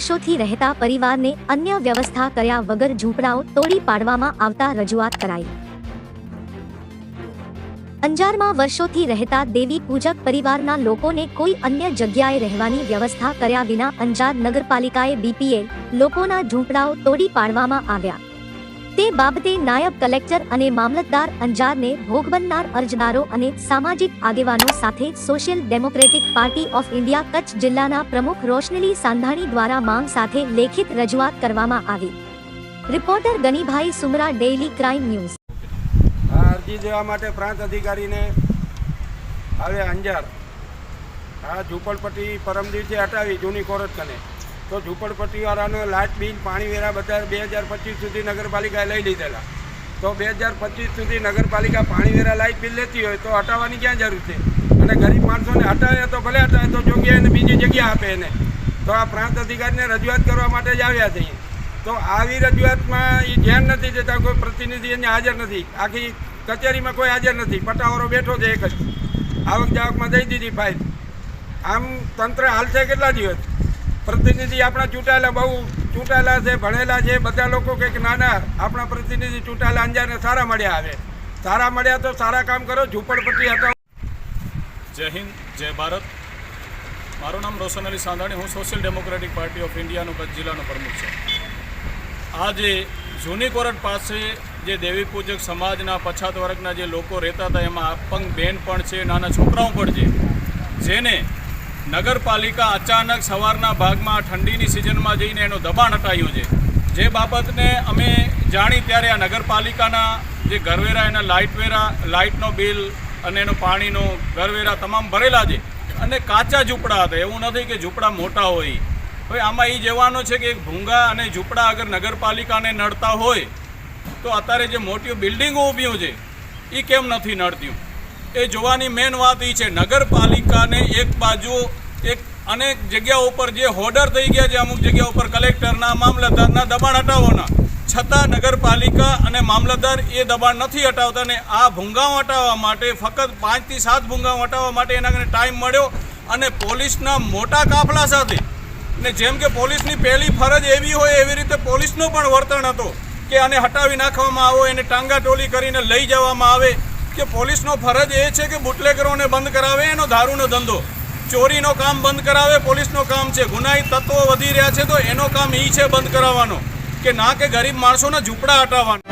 વર્ષોથી રહેતા પરિવારને અન્ય વ્યવસ્થા કર્યા વગર ઝૂંપડાઓ તોડી પાડવામાં આવતા રજૂઆત કરાઈ. અંજારમાં વર્ષોથી રહેતા દેવી પૂજક પરિવારના લોકોને કોઈ અન્ય જગ્યાએ રહેવાની વ્યવસ્થા કર્યા વિના અંજાર નગરપાલિકાએ બીપીએલ લોકોના ઝૂંપડાઓ તોડી પાડવામાં આવ્યા. તે બાબતે નાયબ કલેક્ટર અને મામલતદાર અંજારને ભોગ બનનાર અરજદારો અને સામાજિક આગેવાનો સાથે Social Democratic Party of India Kutch જિલ્લાના પ્રમુખ રોશનલી સાંધાણી દ્વારા માંગ સાથે લેખિત રજૂઆત કરવામાં આવી. Reporter Ganibhai Sumra daily crime news અરજી દેવા માટે પ્રાંત અધિકારીને આવે અંજાર. આ ઝૂંપડપટ્ટી પરમ હટાવી જૂની કોરટ કને. તો ઝૂંપડપટ્ટીવાળાનો લાઇટ બિલ, પાણી વેરા બધા બે હજાર પચીસ સુધી નગરપાલિકાએ લઈ લીધેલા. તો બે હજાર પચીસ સુધી નગરપાલિકા પાણી વેરા લાઇટ બિલ લેતી હોય તો હટાવવાની ક્યાં જરૂર છે? અને ગરીબ માણસોને હટાવે તો ભલે હટાવે, તો યોગ્ય એને બીજી જગ્યા આપે એને. તો આ પ્રાંત અધિકારીને રજૂઆત કરવા માટે જ આવ્યા છીએ. તો આવી રજૂઆતમાં એ ધ્યાન નથી દેતા, કોઈ પ્રતિનિધિ એને હાજર નથી. આખી કચેરીમાં કોઈ હાજર નથી. પટાવાળો બેઠો છે એક જ. આવક જાવકમાં દઈ દીધી ફાઇલ. આમ તંત્ર હાલશે કેટલા દિવસ? પ્રતિનિધિ આપણા ચૂંટાયેલા બહુ ચૂંટાયેલા છે, ભણેલા છે, બધા લોકો કંઈક નાના આપણા પ્રતિનિધિ ચૂંટાયેલા અંજારને સારા મળ્યા આવે. સારા મળ્યા તો સારા કામ કરો, ઝૂંપડપટ્ટી હટાવો. જય હિન્દ, જય ભારત. મારું નામ રોશન અલી સાંધાણી, હું સોશિયલ ડેમોક્રેટિક પાર્ટી ઓફ ઇન્ડિયાનો કચ્છ જિલ્લાનો પ્રમુખ છું. આજે જૂની કોરટ પાસે જે દેવી પૂજક સમાજના પછાત વર્ગના જે લોકો રહેતા હતા, એમાં અપંગ બેન પણ છે, નાના છોકરાઓ પણ છે. જેને નગરપાલિકા અચાનક સવારના ભાગમાં ઠંડીની સિઝનમાં જઈને એનું દબાણ હટાયું છે. જે બાબતને અમે જાણી ત્યારે આ નગરપાલિકાના જે ઘરવેરા, એના લાઇટ વેરા લાઇટનો બિલ અને એનો પાણીનો ઘરવેરા તમામ ભરેલા છે અને કાચા ઝૂંપડા હતા. એવું નથી કે ઝૂંપડા મોટા હોય. હવે આમાં એ જવાનો છે કે એક ભૂંગા અને ઝૂંપડા અગર નગરપાલિકાને નડતા હોય, તો અત્યારે જે મોટી બિલ્ડિંગો ઊભી છે એ કેમ નથી નડતી? એ જોવાની મેન વાત એ છે. નગરપાલિકાને એક બાજુ એક અનેક જગ્યાઓ ઉપર જે હોર્ડર થઈ ગયા છે, અમુક જગ્યા ઉપર કલેક્ટરના, મામલતદારના દબાણ હટાવવાના. છતાં નગરપાલિકા અને મામલતદાર એ દબાણ નથી હટાવતા ને આ ભૂંગાઓ હટાવવા માટે, ફક્ત પાંચથી સાત ભૂંગાઓ હટાવવા માટે એના ટાઈમ મળ્યો અને પોલીસના મોટા કાફલા સાથે, ને જેમ કે પોલીસની પહેલી ફરજ એવી હોય એવી રીતે પોલીસનો પણ વર્તન હતો કે આને હટાવી નાખવામાં આવો, એને ટાંગા ટોલી કરીને લઈ જવામાં આવે. કે પોલીસનો ફરજ એ છે કે બુટલેગરોને બંધ કરાવે, એનો દારૂનો ધંધો. ચોરીનો કામ બંધ કરાવે, પોલીસનો કામ છે. ગુનાહિત તત્વો વધી રહ્યા છે તો એનો કામ એ છે બંધ કરાવવાનો. કે ના કે ગરીબ માણસોના ઝૂંપડા હટાવવાના.